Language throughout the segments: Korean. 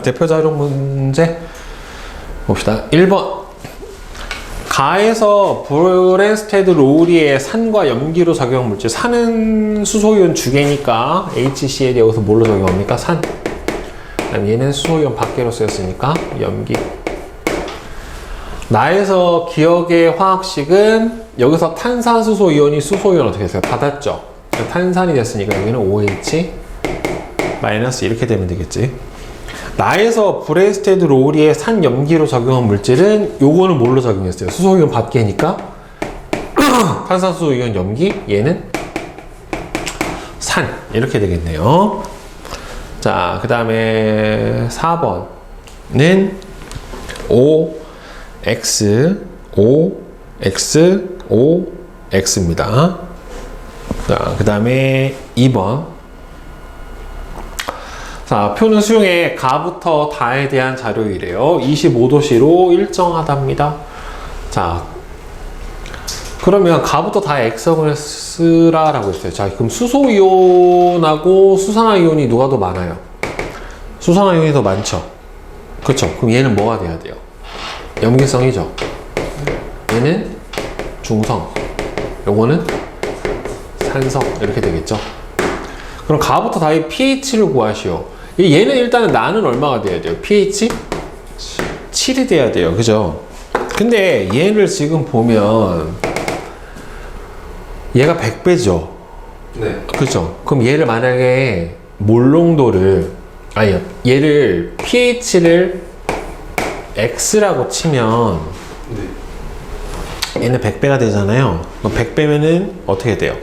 자, 대표 자료 문제 봅시다. 1번. 가에서 브랜스테드 로우리의 산과 염기로 작용 물질. 산은 수소이온 주계니까 HCl 여기서 뭘로 적용합니까? 산. 그다음 얘는 수소이온 밖으로 쓰였으니까 염기. 나에서 기억의 화학식은 여기서 탄산수소 이온이 수소이온 어떻게 됐어요? 닫았죠? 탄산이 됐으니까 여기는 OH 마이너스 이렇게 되면 되겠지. 나에서 브레스테드 로우리의 산 염기로 작용한 물질은 요거는 뭘로 작용했어요? 수소이온 밖에니까 탄산수소 이온 염기 얘는 산 이렇게 되겠네요. 자, 그 다음에 4번은 O X O X O X입니다. 자, 그 다음에 2번 자, 표는 수용에 가부터 다에 대한 자료이래요. 25도씨로 일정하답니다. 자, 그러면 가부터 다에 액성을 쓰라라고 했어요. 자, 그럼 수소이온하고 수산화이온이 누가 더 많아요? 수산화이온이 더 많죠? 그쵸? 그럼 얘는 뭐가 돼야 돼요? 염기성이죠? 얘는 중성. 요거는 산성. 이렇게 되겠죠? 그럼 가부터 다의 pH를 구하시오. 얘는 일단은 나는 얼마가 돼야 돼요? pH? 7이 돼야 돼요. 그죠? 근데 얘를 지금 보면 얘가 100배죠. 네. 그죠? 그럼 얘를 만약에 몰농도를 아니 얘를 pH를 x라고 치면 네. 얘는 100배가 되잖아요. 그럼 100배면은 어떻게 돼요?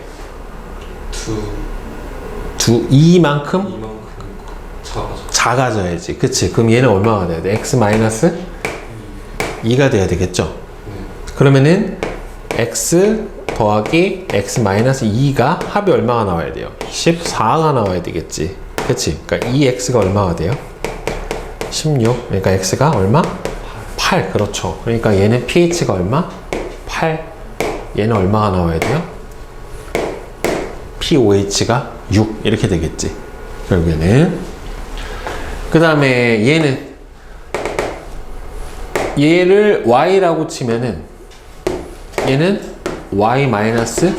두두 이만큼 작아져. 작아져야지. 그치? 그럼 얘는 얼마가 돼야 돼? x 마이너스 2가 돼야 되겠죠? 네. 그러면은 x 더하기 x 마이너스 2가 합이 얼마가 나와야 돼요? 14가 나와야 되겠지. 그치? 그러니까 2x가 얼마가 돼요? 16. 그러니까 x가 얼마? 8. 그렇죠. 그러니까 얘는 pH가 얼마? 8. 얘는 얼마가 나와야 돼요? pOH가 6. 이렇게 되겠지. 결국에는. 그 다음에 얘는 얘를 y라고 치면은 얘는 y 마이너스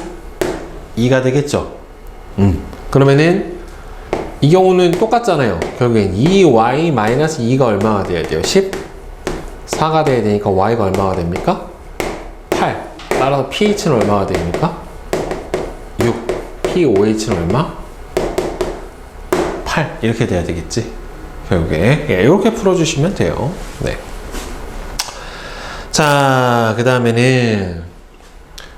2가 되겠죠. 음. 그러면은 이 경우는 똑같잖아요. 결국엔 2y 마이너스 2가 얼마가 돼야 돼요? 14가 돼야 되니까 y가 얼마가 됩니까? 8. 따라서 pH는 얼마가 됩니까? 6. pOH는 얼마? 8. 이렇게 돼야 되겠지. 결국에 예, 이렇게 풀어주시면 돼요. 네. 자, 그 다음에는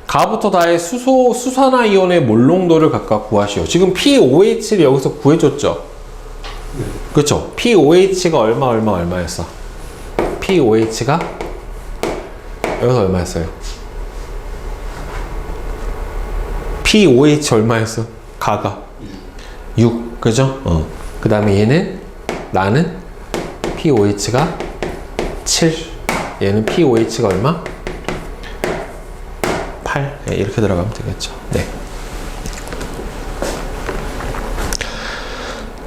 가부터 다의 수소, 수산화 이온의 몰농도를 각각 구하시오. 지금 pOH를 여기서 구해줬죠? 그쵸? pOH가 얼마, 얼마, 얼마였어? pOH가 여기서 얼마였어요? pOH 얼마였어? 가가 6, 그죠? 어. 그 다음에 얘는 나는 pOH가 7, 얘는 pOH가 얼마? 8 네, 이렇게 들어가면 되겠죠. 네.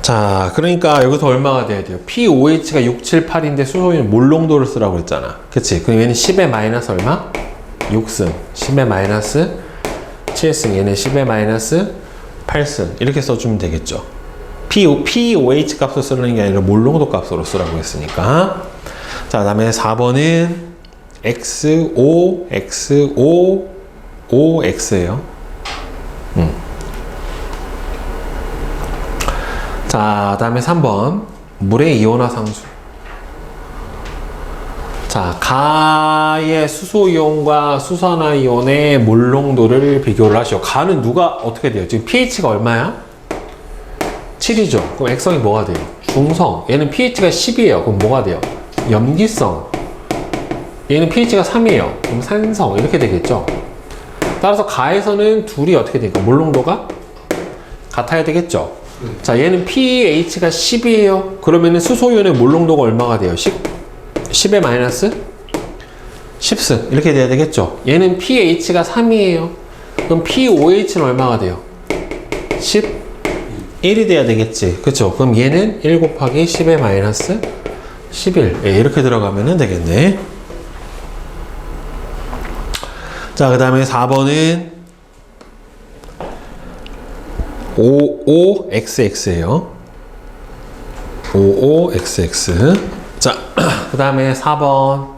자, 그러니까 여기서 얼마가 돼야 돼요? pOH가 6, 7, 8인데 수소는 몰농도를 쓰라고 했잖아. 그치? 그럼 얘는 10의 마이너스 얼마? 6승. 10의 마이너스 7승. 얘는 10의 마이너스 8승. 이렇게 써주면 되겠죠. P, pOH 값을 쓰는 게 아니라 몰농도 값으로 쓰라고 했으니까. 자, 그 다음에 4번은 XO, XO, OX예요. 음. 자, 다음에 3번. 물의 이온화 상수. 자, 가의 수소이온과 수산화이온의 몰농도를 비교를 하시오. 가는 누가 어떻게 돼요? 지금 pH가 얼마야? 7이죠. 그럼 액성이 뭐가 돼요? 중성. 얘는 pH가 10이에요. 그럼 뭐가 돼요? 염기성. 얘는 pH가 3이에요. 그럼 산성. 이렇게 되겠죠. 따라서 가에서는 둘이 어떻게 될까? 몰농도가 같아야 되겠죠. 자, 얘는 pH가 10이에요. 그러면은 수소이온의 몰농도가 얼마가 돼요? 10, 10의 마이너스 10승. 이렇게 돼야 되겠죠. 얘는 pH가 3이에요. 그럼 pOH는 얼마가 돼요? 10, 1이 돼야 되겠지. 그쵸? 그럼 얘는 1 곱하기 10의 마이너스 11. 예, 이렇게 들어가면 되겠네. 자, 그 다음에 4번은 55xx예요. 55xx. 자, 그 다음에 4번.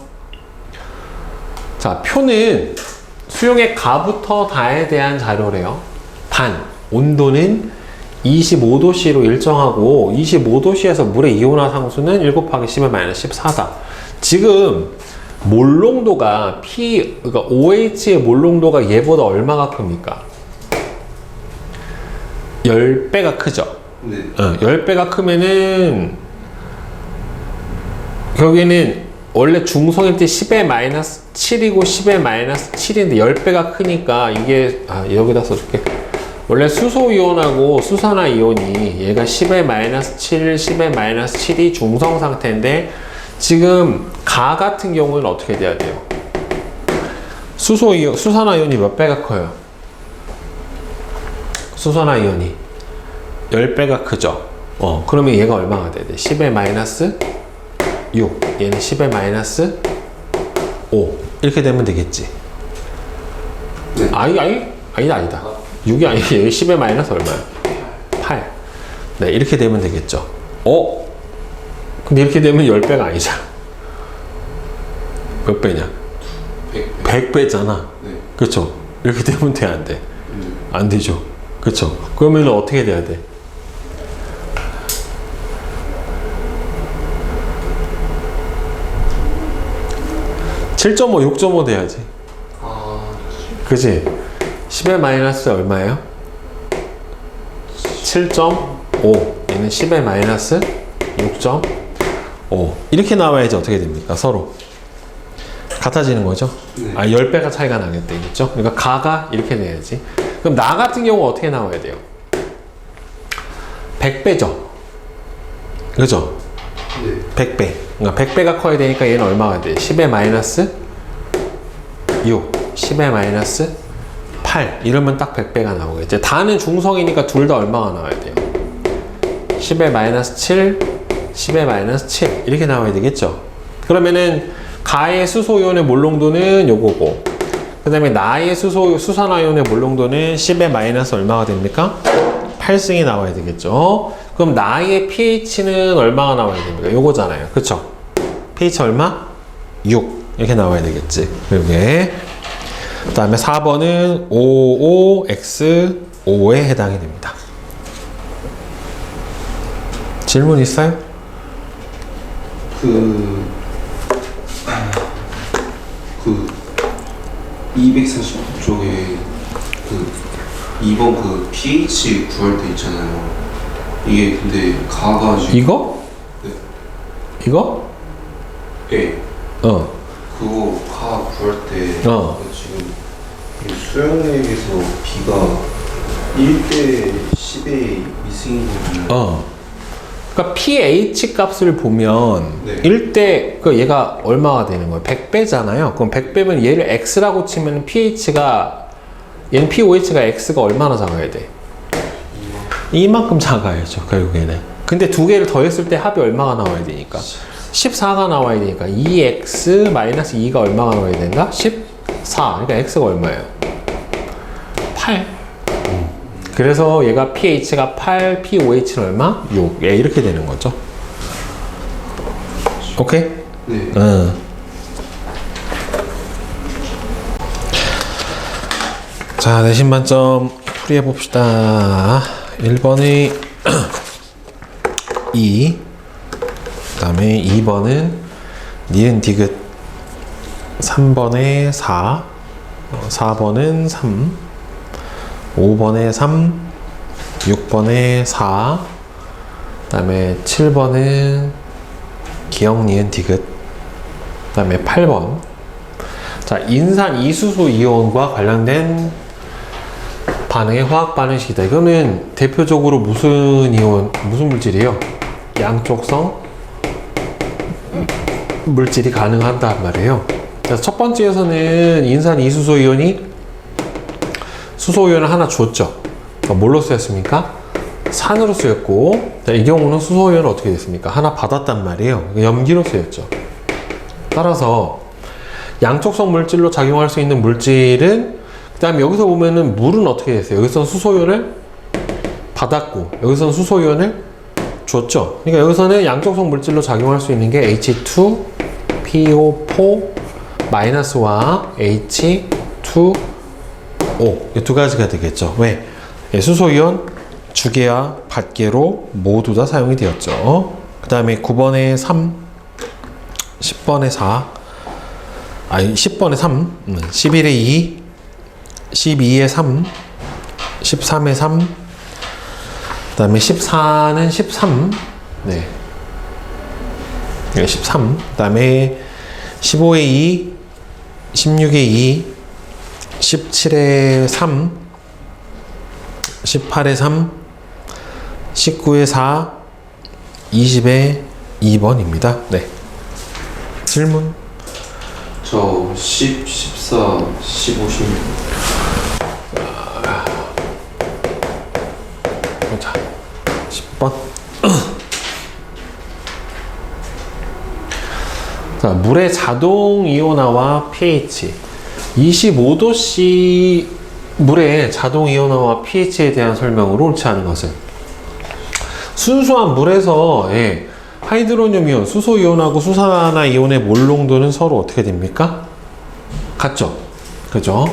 자, 표는 수용의 가부터 다에 대한 자료래요. 반. 온도는 25도씨로 일정하고 25도씨에서 물의 이온화 상수는 1 곱하기 10의 마이너스 14다. 지금 몰농도가 P, 그러니까 OH의 몰농도가 얘보다 얼마가 큽니까? 10배가 크죠? 네. 어, 10배가 크면은 여기는 원래 중성일 때 10의 마이너스 7이고 10의 마이너스 7인데 10배가 크니까 이게 아 여기다 써줄게 원래 수소 이온하고 수산화 이온이 얘가 10의 마이너스 7, 10의 마이너스 7이 중성 상태인데 지금 가 같은 경우는 어떻게 돼야 돼요? 수소 이온, 수산화 이온이 몇 배가 커요? 수산화 이온이 10배가 크죠. 어, 그러면 얘가 얼마가 돼야 돼? 10의 마이너스 6. 얘는 10의 마이너스 5. 이렇게 되면 되겠지. 네. 아니, 아니, 아니다, 아니다. 6이 아니, 여기 10의 마이너스 얼마야? 8. 네, 이렇게 되면 되겠죠. 어? 근데 이렇게 되면 10배가 아니잖아. 몇 배냐? 100. 100배잖아. 네. 그쵸? 이렇게 되면 돼, 안 돼? 음. 안 되죠. 그쵸? 그러면 어떻게 돼야 돼? (7.5) (6.5) 돼야지 아, 그지? 10의 마이너스 얼마예요? 7.5 얘는 10의 마이너스 6.5 이렇게 나와야지 어떻게 됩니까 서로 같아지는 거죠? 네. 아 10배가 차이가 나겠죠? 그러니까 가가 이렇게 돼야지 그럼 나 같은 경우 어떻게 나와야 돼요? 100배죠? 그죠? 네. 100배. 그러니까 100배가 커야 되니까 얘는 얼마가 돼? 10의 마이너스 6, 10의 마이너스 8. 이러면 딱 100배가 나오겠지. 다는 중성이니까 둘 다 얼마가 나와야 돼요? 10의 마이너스 7, 10의 마이너스 7. 이렇게 나와야 되겠죠? 그러면은 가의 수소이온의 몰농도는 요거고 그 다음에 나의 수소, 수산화이온의 몰농도는 10의 마이너스 얼마가 됩니까? 8승이 나와야 되겠죠. 그럼 나의 pH는 얼마가 나와야 됩니까? 요거잖아요. 그쵸? pH 얼마? 6. 이렇게 나와야 되겠지. 요게. 그 다음에 4번은 55X5에 해당이 됩니다. 질문 있어요? 그, 그, 249쪽에 그, 2번 그 pH 구할 때 있잖아요. 이게 근데 가가 지금. 이거? 네. 이거? 예. 어. 그거 가 구할 때. 어. 그 지금 이 수영액에서 B가 1대 10의 미승인 거면. 어. 그러니까 pH 값을 보면 네. 1대 그 얘가 얼마가 되는 거예요? 100배잖아요. 그럼 100배면 얘를 x라고 치면 pH가 얘는 pOH가 x가 얼마나 작아야 돼? 이만큼 작아야죠. 결국에는. 근데 두 개를 더했을 때 합이 얼마가 나와야 되니까? 14가 나와야 되니까 2x 마이너스 2가 얼마가 나와야 된다? 14. 그러니까 x가 얼마예요? 8. 그래서 얘가 pH가 8, pOH는 얼마? 6. 예, 이렇게 되는 거죠. 오케이? 네. 응. 자, 내신 만점 풀이해 봅시다. 1번이 2, 그 다음에 2번은 니은 디귿, 3번에 4, 4번은 3, 5번에 3, 6번에 4, 그 다음에 7번은 기억 니은 디귿, 그 다음에 8번. 자, 인산 이수소 이온과 관련된 반응의 화학 반응식이다. 이거는 대표적으로 무슨 이온, 무슨 물질이에요? 양쪽성 물질이 가능하단 말이에요. 자, 첫 번째에서는 인산 이수소 이온이 수소 이온을 하나 줬죠. 그러니까 뭘로 쓰였습니까? 산으로 쓰였고 자, 이 경우는 수소 이온은 어떻게 됐습니까? 하나 받았단 말이에요. 염기로 쓰였죠. 따라서 양쪽성 물질로 작용할 수 있는 물질은 그 다음 에 여기서 보면은 물은 어떻게 됐어요? 여기서 수소 이온을 받았고 여기서는 수소 이온을 줬죠. 그러니까 여기서는 양쪽성 물질로 작용할 수 있는 게 H2, PO4 마이너스와 H2O 이 두 가지가 되겠죠. 왜? 예, 수소이온 주계와 받계로 모두 다 사용이 되었죠. 그 다음에 9번에 3, 10번에 4, 아니 10번에 3, 음, 11에 2, 12에 3, 13에 3, 그 다음에 14는 13, 네. 네, 13. 그 다음에 15에 2, 16에 2, 17에 3, 18에 3, 19에 4, 20에 2번입니다. 네. 질문? 저 10, 14, 15, 16 자, 10번. 자, 물의 자동 이온화와 pH. 25도씨 물의 자동 이온화와 pH에 대한 설명으로 옳지 않은 것은 순수한 물에서 예, 하이드로늄 이온, 수소 이온하고 수산화 이온의 몰 농도는 서로 어떻게 됩니까? 같죠? 그죠?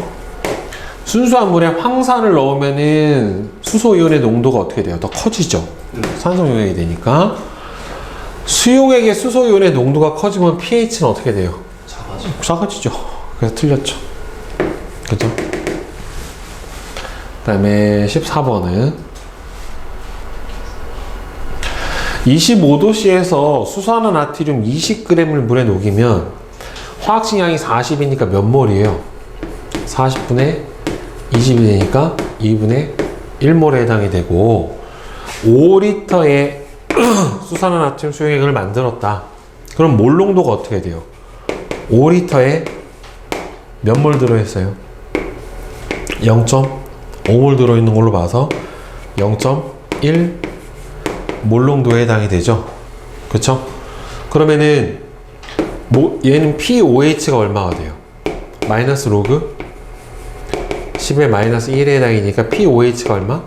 순수한 물에 황산을 넣으면은 수소 이온의 농도가 어떻게 돼요? 더 커지죠. 산소 용액이 되니까 수용액의 수소 이온의 농도가 커지면 pH는 어떻게 돼요? 작아져 작아지죠. 그래서 틀렸죠. 그죠? 그 다음에 14번은 25도씨에서 수산화 나트륨 20g을 물에 녹이면 화학식량이 40이니까 몇 몰이에요? 40분의 20이 되니까 2분의 1몰에 해당이 되고 5리터의 수산화 나트륨 수용액을 만들었다. 그럼 몰 농도가 어떻게 돼요? 5리터에 몇 몰 들어있어요? 0.5몰 들어있는 걸로 봐서 0.1 몰 농도에 해당이 되죠. 그쵸? 그러면은 뭐 얘는 POH가 얼마가 돼요? 마이너스 로그 10의 마이너스 1에 해당이니까 POH가 얼마?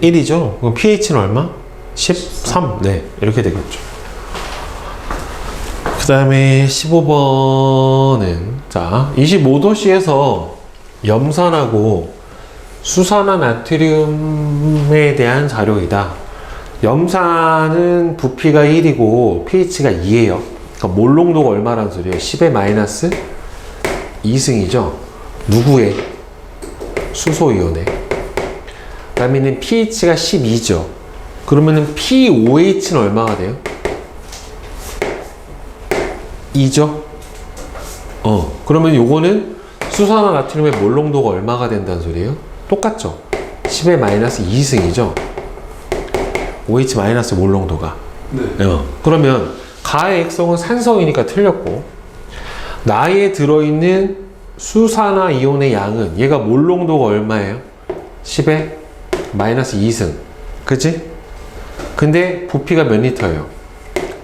1이죠. 그럼 pH는 얼마? 13. 네, 이렇게 되겠죠. 그 다음에 15번은 자 25도씨에서 염산하고 수산화 나트륨에 대한 자료이다. 염산은 부피가 1이고 pH가 2예요. 그러니까 몰 농도가 얼마란 소리예요? 10의 마이너스 2승이죠. 누구의? 수소이온의. 그 다음에는 pH가 12죠. 그러면은 POH는 얼마가 돼요? 2죠? 어, 그러면 요거는 수산화 나트륨의 몰 농도가 얼마가 된다는 소리예요? 똑같죠? 10의 마이너스 2승이죠? OH 마이너스 몰 농도가. 네 어. 그러면 가의 액성은 산성이니까 틀렸고 나에 들어있는 수산화 이온의 양은 얘가 몰 농도가 얼마예요? 10의 마이너스 2승. 그지? 근데 부피가 몇 리터예요?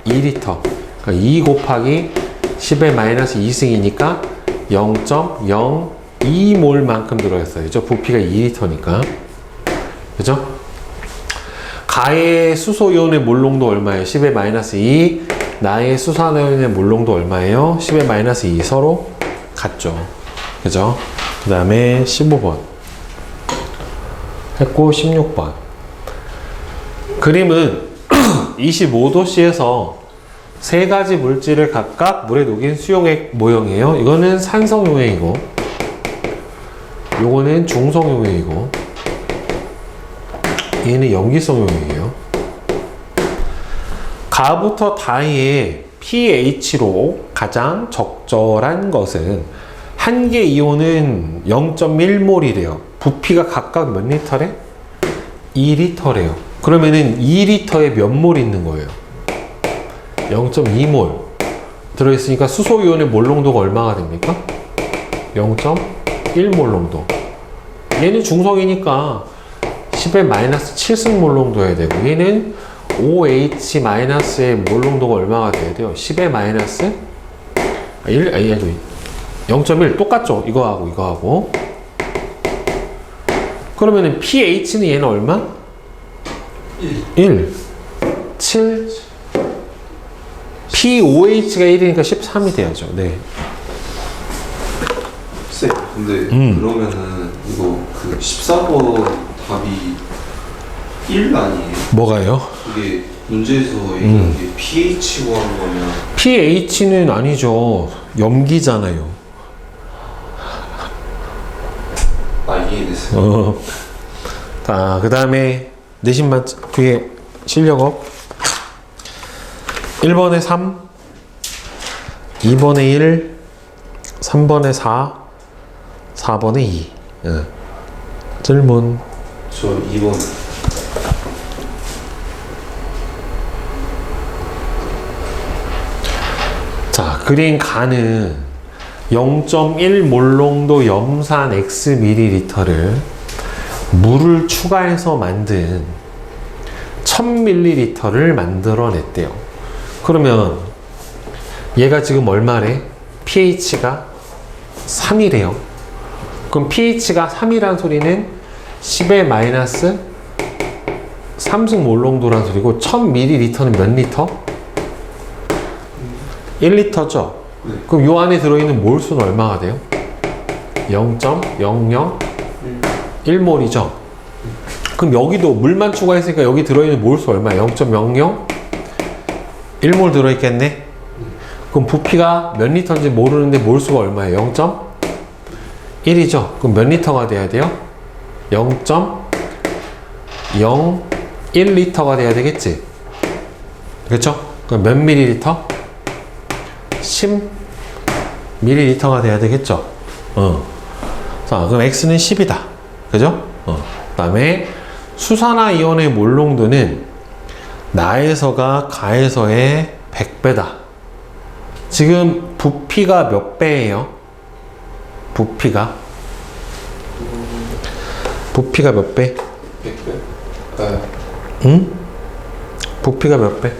2리터. 그러니까 2 곱하기 10의 마이너스 2승이니까 0.02몰만큼 들어있어요. 그죠? 부피가 2리터니까. 그죠? 가의 수소이온의 몰농도 얼마예요? 10의 마이너스 2. 나의 수산화이온의 몰농도 얼마예요? 10의 마이너스 2. 서로 같죠. 그죠? 그 다음에 15번. 했고, 16번. 그림은 25도씨에서 세 가지 물질을 각각 물에 녹인 수용액 모형이에요. 이거는 산성용액이고, 요거는 중성용액이고, 얘는 염기성용액이에요. 가부터 다이의 pH로 가장 적절한 것은 한 개 이온은 0.1몰이래요. 부피가 각각 몇 리터래? 2리터래요. 그러면은 2리터에 몇몰 있는 거예요? 0.2몰 들어있으니까 수소 이온의 몰 농도가 얼마가 됩니까? 0.1몰 농도. 얘는 중성이니까 10의 마이너스 7승 몰롱도여야 되고 얘는 OH 마이너스의 몰롱도가 얼마가 돼야 돼요? 10의 마이너스 1, 아니, 아니, 0.1 똑같죠? 이거하고 이거하고 그러면은 pH는 얘는 얼마? 1 7 POH가 1이니까 13이 돼야죠 네 쌤, 근데 음. 그러면은 이거 그 14번 답이 1 아니에요? 뭐가요? 이게 문제에서 얘기한 음. 게 pH 구한 거면 pH는 아니죠 염기잖아요 아 이해됐어요. 어. 자, 그 다음에 내신만 뒤에 실력업 1번에 3 2번에 1 3번에 4 4번에 2 예. 질문. 저 2번. 자, 그린 간은 0.1 몰롱도 염산 X ml를 물을 추가해서 만든 1000ml를 만들어냈대요. 그러면 얘가 지금 얼마래? pH가 3이래요. 그럼 pH가 3이란 소리는 10의 마이너스 3승 몰롱도란 소리고 1000ml는 몇 리터? 1리터죠? 네. 그럼 요 안에 들어있는 몰수는 얼마가 돼요? 0.001몰이죠? 그럼 여기도 물만 추가했으니까 여기 들어있는 몰수 얼마야? 0.00? 1몰 들어있겠네? 그럼 부피가 몇 리터인지 모르는데 몰수가 얼마예요? 0.1이죠? 그럼 몇 리터가 돼야 돼요? 0.01리터가 돼야 되겠지? 그렇죠? 그럼 몇 밀리리터? 10ml가 돼야 되겠죠? 어. 자, 그럼 X는 10이다. 그죠? 어. 그 다음에 수산화 이온의 몰롱도는 나에서가 가에서의 100배다. 지금 부피가 몇 배예요? 부피가? 부피가 몇 배? 100배? 아, 응? 부피가 몇 배?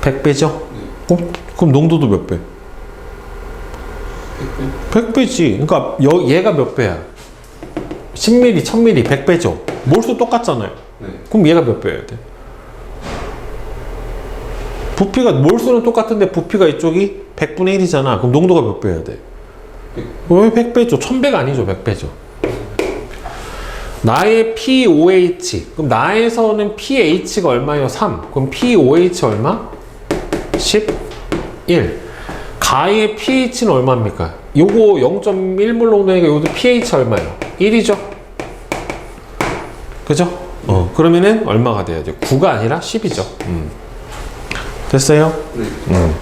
100배죠? 어? 그럼 농도도 몇 배? 100배지. 그러니까 여, 얘가 몇 배야? 10ml, 1000ml, 100배죠? 몰수 똑같잖아요. 네. 그럼 얘가 몇 배여야 돼? 부피가 몰수는 똑같은데 부피가 이쪽이 100분의 1이잖아. 그럼 농도가 몇 배여야 돼? 왜 100배죠? 1000배가 아니죠. 100배죠. 나의 POH. 그럼 나에서는 pH가 얼마예요? 3. 그럼 POH 얼마? 11. 가의 pH는 얼마입니까? 요거 0.1몰 농도니까 요것도 pH 얼마예요? 1이죠? 그죠? 어, 그러면은 얼마가 돼야 돼요? 9가 아니라 10이죠. 음. 됐어요? 네. 음.